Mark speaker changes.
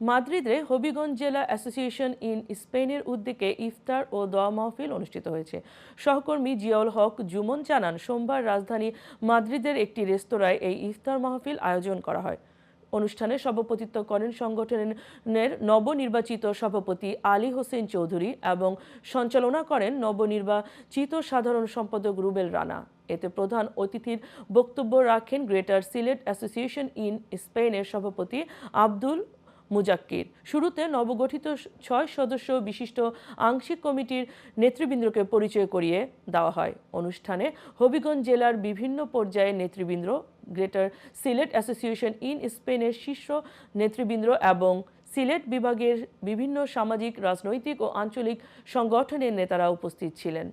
Speaker 1: মাদ্রিদে হবিগঞ্জ জেলা association in স্পেনের উদ্যোগে ইফতার ও দোয়া মাহফিল অনুষ্ঠিত হয়েছে। সহকর্মী জিয়াউল হক জুমন জানান, সোমবার রাজধানী মাদ্রিদের একটি রেস্তোরাঁয় এই ইফতার মাহফিল আয়োজন করা হয়। অনুষ্ঠানে সভাপতিত্ব করেন সংগঠনের নবনির্বাচিত সভাপতি আলী হোসেন চৌধুরী এবং সঞ্চালনা করেন নবনির্বাচিত সাধারণ সম্পাদক রুবেল রানা। এতে প্রধান অতিথির বক্তব্য রাখেন গ্রেটার সিলেট অ্যাসোসিয়েশন ইন স্পেনের সভাপতি আব্দুল মুজাক্কির। শুরুতে নবগঠিত ছয় সদস্য বিশিষ্ট আংশিক কমিটির নেতৃবৃন্দকে পরিচয় করিয়ে দেওয়া হয়। অনুষ্ঠানে হবিগঞ্জ জেলার বিভিন্ন পর্যায়ে নেতৃবৃন্দ, গ্রেটার সিলেট অ্যাসোসিয়েশন ইন স্পেনের শীর্ষ নেতৃবৃন্দ এবং সিলেট বিভাগের বিভিন্ন সামাজিক, রাজনৈতিক ও আঞ্চলিক সংগঠনের নেতারা উপস্থিত ছিলেন।